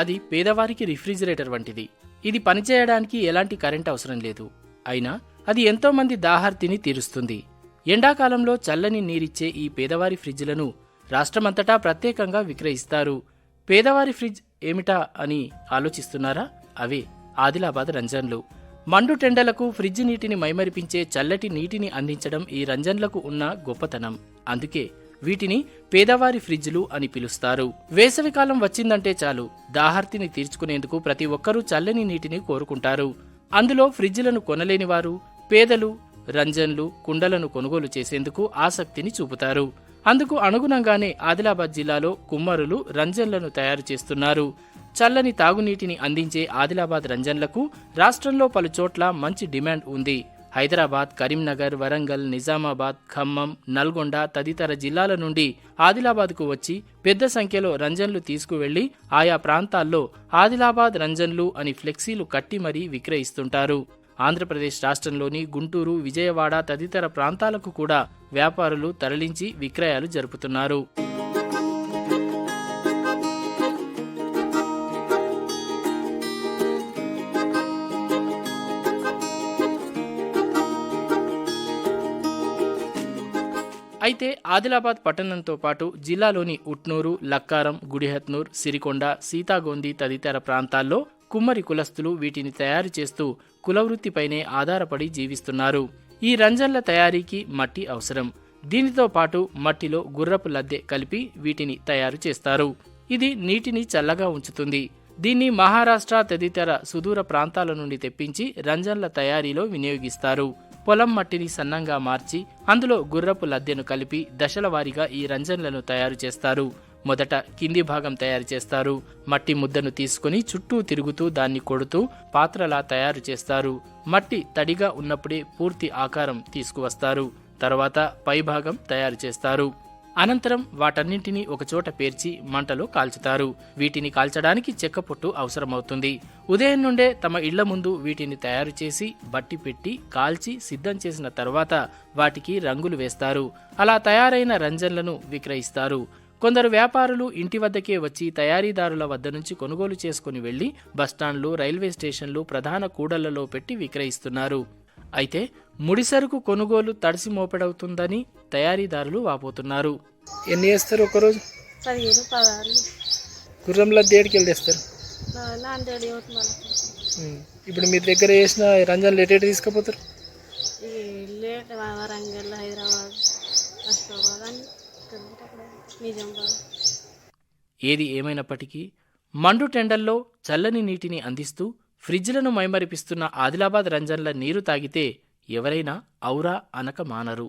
అది పేదవారికి రిఫ్రిజిరేటర్ వంటిది. ఇది పనిచేయడానికి ఎలాంటి కరెంట్ అవసరం లేదు. అయినా అది ఎంతో మంది దాహార్తిని తీరుస్తుంది. ఎండాకాలంలో చల్లని నీరిచ్చే ఈ పేదవారి ఫ్రిడ్జ్లను రాష్ట్రమంతటా ప్రత్యేకంగా విక్రయిస్తారు. పేదవారి ఫ్రిడ్జ్ ఏమిటా అని ఆలోచిస్తున్నారా? అవే ఆదిలాబాద్ రంజన్లు. మండు టెండలకు ఫ్రిడ్జ్ నీటిని మైమరిపించే చల్లటి నీటిని అందించడం ఈ రంజన్లకు ఉన్న గొప్పతనం. అందుకే వీటిని పేదవారి ఫ్రిడ్జ్లు అని పిలుస్తారు. వేసవికాలం వచ్చిందంటే చాలు దాహార్తిని తీర్చుకునేందుకు ప్రతి ఒక్కరూ చల్లని నీటిని కోరుకుంటారు. అందులో ఫ్రిడ్జ్లను కొనలేని వారు పేదలు రంజన్లు కుండలను కొనుగోలు చేసేందుకు ఆసక్తిని చూపుతారు. అందుకు అనుగుణంగానే ఆదిలాబాద్ జిల్లాలో కుమ్మరులు రంజన్లను తయారు చేస్తున్నారు. చల్లని తాగునీటిని అందించే ఆదిలాబాద్ రంజన్లకు రాష్ట్రంలో పలుచోట్ల మంచి డిమాండ్ ఉంది. హైదరాబాద్ కరీంనగర్ వరంగల్ నిజామాబాద్ ఖమ్మం నల్గొండ తదితర జిల్లాల నుండి ఆదిలాబాద్కు వచ్చి పెద్ద సంఖ్యలో రంజన్లు తీసుకువెళ్ళి ఆయా ప్రాంతాల్లో ఆదిలాబాద్ రంజన్లు అని ఫ్లెక్సీలు కట్టి మరీ విక్రయిస్తుంటారు. ఆంధ్రప్రదేశ్ రాష్ట్రంలోని గుంటూరు విజయవాడ తదితర ప్రాంతాలకు కూడా వ్యాపారులు తరలించి విక్రయాలు జరుపుతున్నారు. అయితే ఆదిలాబాద్ పట్టణంతో పాటు జిల్లాలోని ఉట్నూరు లక్కారం గుడిహత్నూర్ సిరికొండ సీతాగోంది తదితర ప్రాంతాల్లో కుమ్మరి కులస్తులు వీటిని తయారు చేస్తూ కులవృత్తిపైనే ఆధారపడి జీవిస్తున్నారు. ఈ రంజన్ల తయారీకి మట్టి అవసరం. దీనితో పాటు మట్టిలో గుర్రపు లద్దె కలిపి వీటిని తయారు చేస్తారు. ఇది నీటిని చల్లగా ఉంచుతుంది. దీన్ని మహారాష్ట్ర తదితర సుదూర ప్రాంతాల నుండి తెప్పించి రంజన్ల తయారీలో వినియోగిస్తారు. పొలం మట్టిని సన్నంగా మార్చి అందులో గుర్రపు లద్దెను కలిపి దశల వారీగా ఈ రంజన్లను తయారు చేస్తారు. మొదట కింది భాగం తయారు చేస్తారు. మట్టి ముద్దను తీసుకుని చుట్టూ తిరుగుతూ దాన్ని కొడుతూ పాత్రలా తయారు చేస్తారు. మట్టి తడిగా ఉన్నప్పుడే పూర్తి ఆకారం తీసుకువస్తారు. తర్వాత పైభాగం తయారు చేస్తారు. అనంతరం వాటన్నింటినీ ఒకచోట పేర్చి మంటలో కాల్చుతారు. వీటిని కాల్చడానికి చెక్క పొట్టు అవసరమవుతుంది. ఉదయం నుండే తమ ఇళ్ళ ముందు వీటిని తయారు చేసి బట్టి పెట్టి కాల్చి సిద్ధం చేసిన తర్వాత వాటికి రంగులు వేస్తారు. అలా తయారైన రంజన్లను విక్రయిస్తారు. కొందరు వ్యాపారులు ఇంటి వద్దకే వచ్చి తయారీదారుల వద్ద నుంచి కొనుగోలు చేసుకుని వెళ్ళి బస్టాండ్లు రైల్వే స్టేషన్లు ప్రధాన కూడళ్ళలో పెట్టి విక్రయిస్తున్నారు. అయితే ముడిసరుకు కొనుగోలు తడిసి మోపెడవుతుందని తయారీదారులు వాపోతున్నారు. ఎన్ని వేస్తారు ఒకరోజు పదిహేను పదహారు. గుర్రంలో దేడికి వెళ్ళి తెస్తారు. ఇప్పుడు మీ దగ్గర వేసిన రంజాన్ లేటెడ్ తీసుకుపోతారు? వరంగల్ హైదరాబాద్ నిజామాబాద్. ఏది ఏమైనప్పటికీ మండు టెండల్లో చల్లని నీటిని అందిస్తూ ఫ్రిడ్జ్లను మైమరిపిస్తున్న ఆదిలాబాద్ రంజన్ల నీరు తాగితే ఎవరైనా ఔరా అనక మానరు.